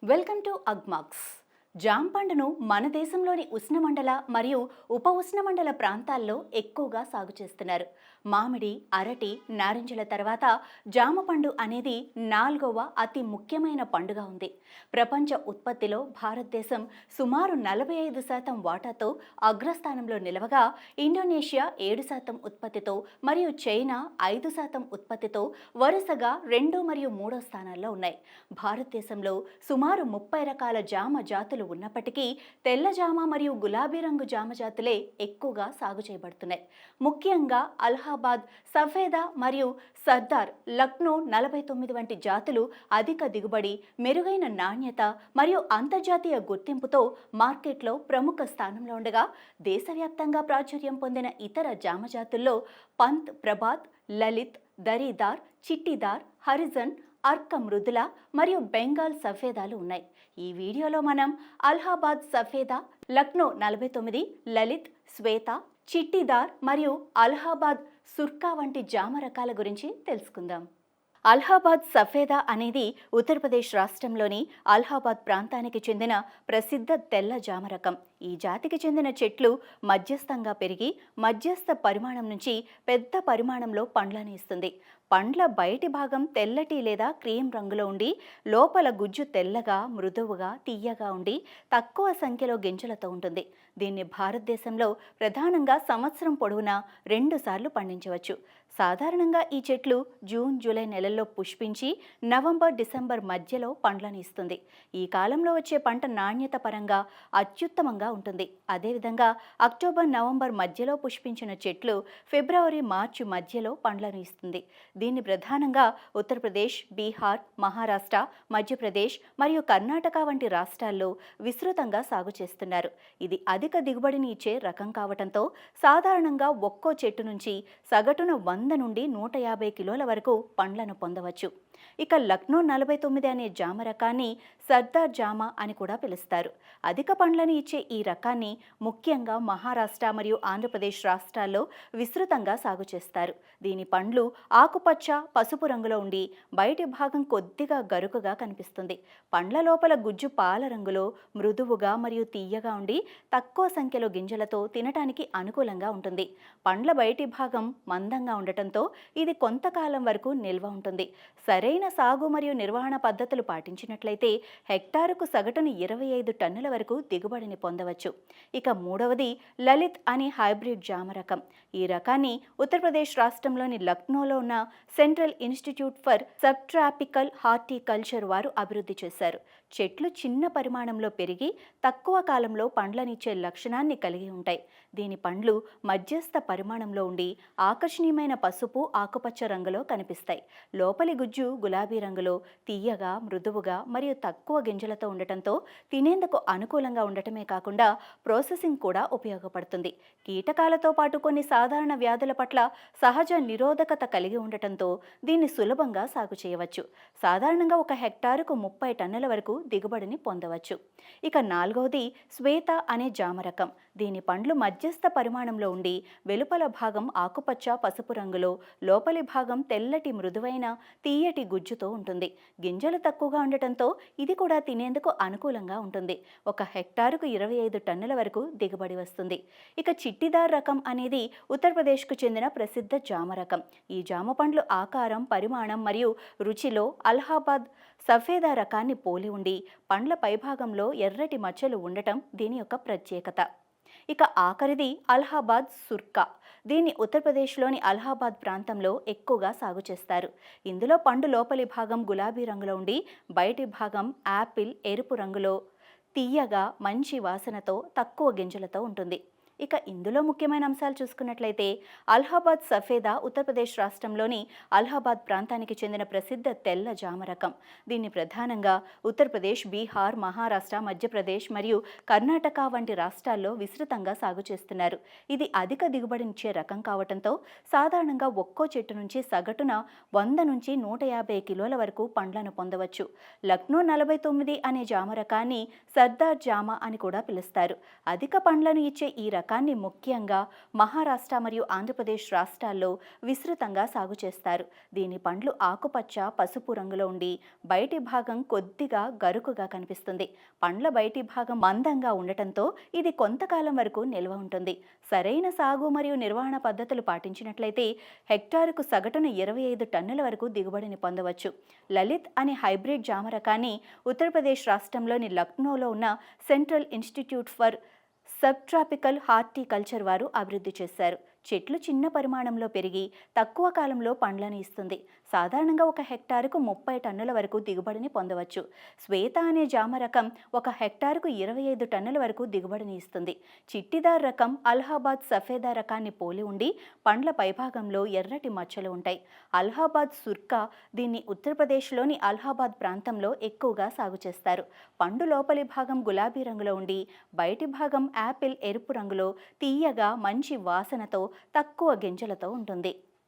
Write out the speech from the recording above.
Welcome to UGMUX. జాంపండును మన దేశంలోని ఉష్ణమండల మరియు ఉప ఉష్ణమండల ప్రాంతాల్లో ఎక్కువగా సాగు చేస్తున్నారు. మామిడి అరటి నారింజల తర్వాత జామ పండు అనేది నాలుగవ అతి ముఖ్యమైన పండుగ ఉంది. ప్రపంచ ఉత్పత్తిలో భారతదేశం సుమారు నలభై ఐదు శాతం వాటాతో అగ్రస్థానంలో నిలవగా ఇండోనేషియా ఏడు శాతం ఉత్పత్తితో మరియు చైనా ఐదు శాతం ఉత్పత్తితో వరుసగా రెండు మరియు మూడో స్థానాల్లో ఉన్నాయి. భారతదేశంలో సుమారు ముప్పై రకాల జామ జాతులు ఉన్నప్పటికీ తెల్ల జామ మరియు గులాబీ రంగు జామ జాతులే ఎక్కువగా సాగు చేయబడుతున్నాయి. ముఖ్యంగా అలహాబాద్ సఫేదా మరియు సర్దార్ లక్నో నలభై తొమ్మిది వంటి జాతులు అధిక దిగుబడి మెరుగైన నాణ్యత మరియు అంతర్జాతీయ గుర్తింపుతో మార్కెట్లో ప్రముఖ స్థానంలో ఉండగా దేశవ్యాప్తంగా ప్రాచుర్యం పొందిన ఇతర జామ జాతుల్లో పంత్ ప్రభాత్ లలిత్ దరీదార్ చిట్టిదార్ హరిజన్ అర్క మృదుల మరియు బెంగాల్ సఫేదాలు ఉన్నాయి. ఈ వీడియోలో మనం అలహాబాద్ సఫేదా లక్నో నలభై తొమ్మిది లలిత్ శ్వేత చిట్టిదార్ మరియు అలహాబాద్ సుర్కా వంటి జామ రకాల గురించి తెలుసుకుందాం. అలహాబాద్ సఫేదా అనేది ఉత్తరప్రదేశ్ రాష్ట్రంలోని అలహాబాద్ ప్రాంతానికి చెందిన ప్రసిద్ధ తెల్ల జామ రకం ఈ జాతికి చెందిన చెట్లు మధ్యస్థంగా పెరిగి మధ్యస్థ పరిమాణం నుంచి పెద్ద పరిమాణంలో పండ్లను ఇస్తుంది. పండ్ల బయటి భాగం తెల్లటి లేదా క్రీమ్ రంగులో ఉండి లోపల గుజ్జు తెల్లగా మృదువుగా తీయగా ఉండి తక్కువ సంఖ్యలో గింజలతో ఉంటుంది. దీన్ని భారతదేశంలో ప్రధానంగా సంవత్సరం పొడవునా రెండుసార్లు పండించవచ్చు. సాధారణంగా ఈ చెట్లు జూన్ జూలై నెలల్లో పుష్పించి నవంబర్ డిసెంబర్ మధ్యలో పండ్లను ఇస్తుంది. ఈ కాలంలో వచ్చే పంట నాణ్యత పరంగా అత్యుత్తమంగా ఉంటుంది. అదేవిధంగా అక్టోబర్ నవంబర్ మధ్యలో పుష్పించిన చెట్లు ఫిబ్రవరి మార్చి మధ్యలో పండ్లను ఇస్తుంది. దీన్ని ప్రధానంగా ఉత్తరప్రదేశ్ బీహార్ మహారాష్ట్ర మధ్యప్రదేశ్ మరియు కర్ణాటక వంటి రాష్ట్రాల్లో విస్తృతంగా సాగు చేస్తున్నారు. ఇది అధిక దిగుబడిని ఇచ్చే రకం కావటంతో సాధారణంగా ఒక్కో చెట్టు నుంచి సగటున వంద నుండి నూట యాభై కిలోల వరకు పండ్లను పొందవచ్చు. ఇక లక్నో నలభై తొమ్మిది అనే జామ రకాన్ని సర్దార్ జామ అని కూడా పిలుస్తారు. అధిక పండ్లను ఇచ్చే ఈ రకాన్ని ముఖ్యంగా మహారాష్ట్ర మరియు ఆంధ్రప్రదేశ్ రాష్ట్రాల్లో విస్తృతంగా సాగు చేస్తారు. దీని పండ్లు ఆకుపచ్చ పసుపు రంగులో ఉండి బయటి భాగం కొద్దిగా గరుకుగా కనిపిస్తుంది. పండ్ల లోపల గుజ్జు పాల రంగులో మృదువుగా మరియు తీయగా ఉండి తక్కువ సంఖ్యలో గింజలతో తినటానికి అనుకూలంగా ఉంటుంది. పండ్ల బయటి భాగం మందంగా ఉండటంతో ఇది కొంతకాలం వరకు నిల్వ ఉంటుంది. సరే సరైన సాగు మరియు నిర్వహణ పద్ధతులు పాటించినట్లయితే హెక్టారుకు సగటున ఇరవై ఐదు టన్నుల వరకు దిగుబడిని పొందవచ్చు. ఇక మూడవది లలిత్ అనే హైబ్రిడ్ జామ రకం. ఈ రకాన్ని ఉత్తరప్రదేశ్ రాష్ట్రంలోని లక్నోలో ఉన్న central institute for subtropical horticulture వారు అభివృద్ధి చేశారు. చెట్లు చిన్న పరిమాణంలో పెరిగి తక్కువ కాలంలో పండ్లనిచ్చే లక్షణాన్ని కలిగి ఉంటాయి. దీని పండ్లు మధ్యస్థ పరిమాణంలో ఉండి ఆకర్షణీయమైన పసుపు ఆకుపచ్చ రంగులో కనిపిస్తాయి. లోపలి గుజ్జు గులాబీ రంగులో తీయగా మృదువుగా మరియు తక్కువ గింజలతో ఉండటంతో తినేందుకు అనుకూలంగా ఉండటమే కాకుండా ప్రాసెసింగ్ కూడా ఉపయోగపడుతుంది. కీటకాలతో పాటు కొన్ని సాధారణ వ్యాధుల పట్ల సహజ నిరోధకత కలిగి ఉండటంతో దీన్ని సులభంగా సాగు చేయవచ్చు. సాధారణంగా ఒక హెక్టారుకు ముప్పై టన్నుల వరకు దిగుబడిని పొందవచ్చు. ఇక నాలుగవది శ్వేత అనే జామ రకం. దీని పండ్లు మధ్యస్థ పరిమాణంలో ఉండి వెలుపల భాగం ఆకుపచ్చ పసుపు రంగులో లోపలి భాగం తెల్లటి మృదువైన తీయటి గుజ్జుతో ఉంటుంది. గింజలు తక్కువగా ఉండటంతో ఇది కూడా తినేందుకు అనుకూలంగా ఉంటుంది. ఒక హెక్టారుకు ఇరవై ఐదు టన్నుల వరకు దిగుబడి వస్తుంది. ఇక చిట్టిదార్ రకం అనేది ఉత్తరప్రదేశ్కు చెందిన ప్రసిద్ధ జామ రకం. ఈ జామ పండ్లు ఆకారం పరిమాణం మరియు రుచిలో అలహాబాద్ సఫేదా రకాన్ని పోలి ఉండి పండ్ల పైభాగంలో ఎర్రటి మచ్చలు ఉండటం దీని యొక్క ప్రత్యేకత. ఇక ఆఖరిది అలహాబాద్ సుర్కా. దీన్ని ఉత్తరప్రదేశ్లోని అలహాబాద్ ప్రాంతంలో ఎక్కువగా సాగు చేస్తారు. ఇందులో పండు లోపలి భాగం గులాబీ రంగులో ఉండి బయటి భాగం యాపిల్ ఎరుపు రంగులో తీయగా మంచి వాసనతో తక్కువ గింజలతో ఉంటుంది. ఇక ఇందులో ముఖ్యమైన అంశాలు చూసుకున్నట్లయితే అలహాబాద్ సఫేదా ఉత్తరప్రదేశ్ రాష్ట్రంలోని అలహాబాద్ ప్రాంతానికి చెందిన ప్రసిద్ధ తెల్ల జామ రకం దీన్ని ప్రధానంగా ఉత్తరప్రదేశ్ బీహార్ మహారాష్ట్ర మధ్యప్రదేశ్ మరియు కర్ణాటక వంటి రాష్ట్రాల్లో విస్తృతంగా సాగు చేస్తున్నారు. ఇది అధిక దిగుబడినిచ్చే రకం కావడంతో సాధారణంగా ఒక్కో చెట్టు నుంచి సగటున వంద నుంచి నూట యాభై కిలోల వరకు పండ్లను పొందవచ్చు. లక్నో నలభై తొమ్మిది అనే జామ రకాన్ని సర్దార్ జామ అని కూడా పిలుస్తారు. అధిక పండ్లను ఇచ్చే ఈ రకం రకాన్ని ముఖ్యంగా మహారాష్ట్ర మరియు ఆంధ్రప్రదేశ్ రాష్ట్రాల్లో విస్తృతంగా సాగు చేస్తారు. దీని పండ్లు ఆకుపచ్చ పసుపు రంగులో ఉండి బయటి భాగం కొద్దిగా గరుకుగా కనిపిస్తుంది. పండ్ల బయటి భాగం మందంగా ఉండటంతో ఇది కొంతకాలం వరకు నిల్వ ఉంటుంది. సరైన సాగు మరియు నిర్వహణ పద్ధతులు పాటించినట్లయితే హెక్టారుకు సగటున ఇరవై ఐదు టన్నుల వరకు దిగుబడిని పొందవచ్చు. లలిత్ అనే హైబ్రిడ్ జామ రకాన్ని ఉత్తరప్రదేశ్ రాష్ట్రంలోని లక్నోలో ఉన్న central institute for subtropical horticulture వారు అభివృద్ధి చేశారు. చెట్లు చిన్న పరిమాణంలో పెరిగి తక్కువ కాలంలో పండ్లను ఇస్తుంది. సాధారణంగా ఒక హెక్టారుకు ముప్పై టన్నుల వరకు దిగుబడిని పొందవచ్చు. శ్వేత అనే జామ రకం ఒక హెక్టారుకు ఇరవై ఐదు టన్నుల వరకు దిగుబడిని ఇస్తుంది. చిట్టిదార్ రకం అలహాబాద్ సఫేదా రకాన్ని పోలి ఉండి పండ్ల పైభాగంలో ఎర్రటి మచ్చలు ఉంటాయి. అలహాబాద్ సుర్కా దీన్ని ఉత్తరప్రదేశ్లోని అలహాబాద్ ప్రాంతంలో ఎక్కువగా సాగు చేస్తారు. పండు లోపలి భాగం గులాబీ రంగులో ఉండి బయటి భాగం యాపిల్ ఎరుపు రంగులో తీయగా మంచి వాసనతో తక్కువ గింజలతో ఉంటుంది.